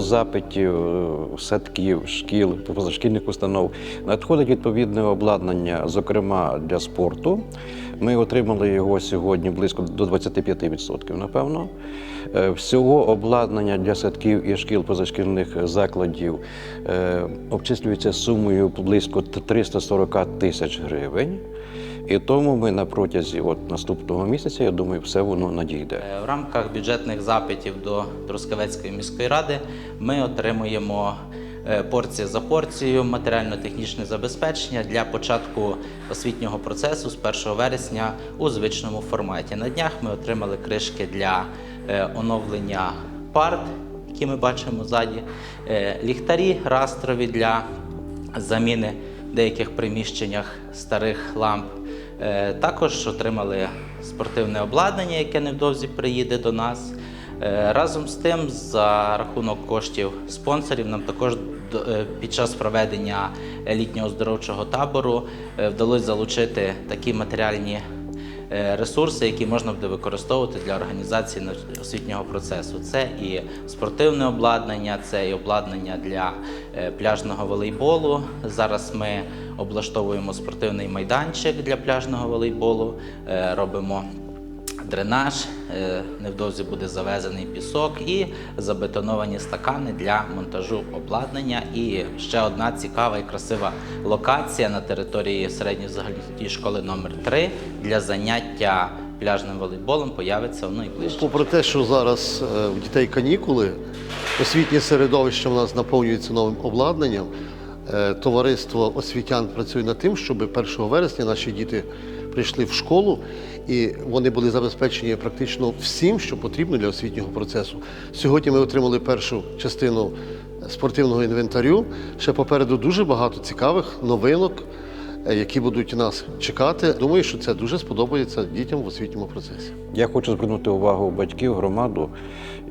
запитів е, садків, шкіл, позашкільних установ надходить відповідне обладнання, зокрема для спорту. Ми отримали його сьогодні близько до 25%, напевно. Е, Всього обладнання для садків і шкіл позашкільних закладів е, обчислюється сумою близько 340 тисяч гривень. І тому ми на протязі от наступного місяця, я думаю, все воно надійде. Е, В рамках бюджетних запитів до Трускавецької міської ради ми отримуємо е, порція за порцією матеріально-технічне забезпечення для початку освітнього процесу з 1 вересня у звичному форматі. На днях ми отримали кришки для е, оновлення парт, які ми бачимо ззаді, ліхтарі растрові для заміни в деяких приміщеннях старих ламп. Е, Також отримали спортивне обладнання, яке невдовзі приїде до нас. Е, Разом з тим, за рахунок коштів спонсорів, нам також е, під час проведення літнього оздоровчого табору вдалося залучити такі матеріальні ресурси, які можна буде використовувати для організації освітнього процесу. Це і спортивне обладнання, це і обладнання для е, пляжного волейболу. Зараз ми облаштовуємо спортивний майданчик для пляжного волейболу, е, робимо дренаж, е, невдовзі буде завезений пісок і забетоновані стакани для монтажу обладнання. І ще одна цікава і красива локація на території середньої загальної школи номер 3 для заняття пляжним волейболом появиться в найближчі. Попри те, що зараз е, в дітей канікули, освітнє середовище в нас наповнюється новим обладнанням. Е, Товариство освітян працює над тим, щоб 1 вересня наші діти прийшли в школу і вони були забезпечені практично всім, що потрібно для освітнього процесу. Сьогодні ми отримали першу частину спортивного інвентарю. Ще попереду дуже багато цікавих новинок, е, які будуть нас чекати. Думаю, що це дуже сподобається дітям в освітньому процесі. Я хочу звернути увагу батьків, громаду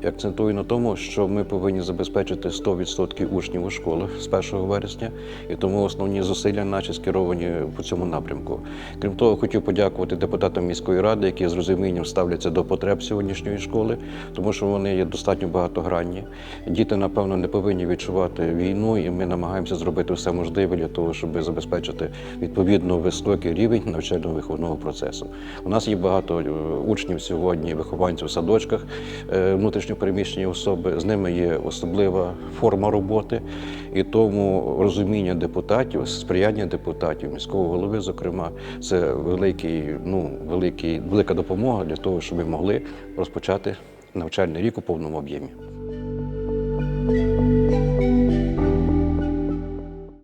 і акцентую на тому, що ми повинні забезпечити 100% учнів у школах з 1 вересня, і тому основні зусилля наші скеровані по цьому напрямку. Крім того, хотів подякувати депутатам міської ради, які з розумінням ставляться до потреб сьогоднішньої школи, тому що вони є достатньо багатогранні. Діти, напевно, не повинні відчувати війну, і ми намагаємося зробити все можливе для того, щоб забезпечити відповідно високий рівень навчально-виховного процесу. У нас є багато е, учнів сьогодні, вихованців в садочках, внутрішньо переміщені особи, з ними є особлива форма роботи, і тому розуміння депутатів, сприяння депутатів, міського голови, зокрема, це великий, ну великий, велика допомога для того, щоб ми могли розпочати навчальний рік у повному об'ємі.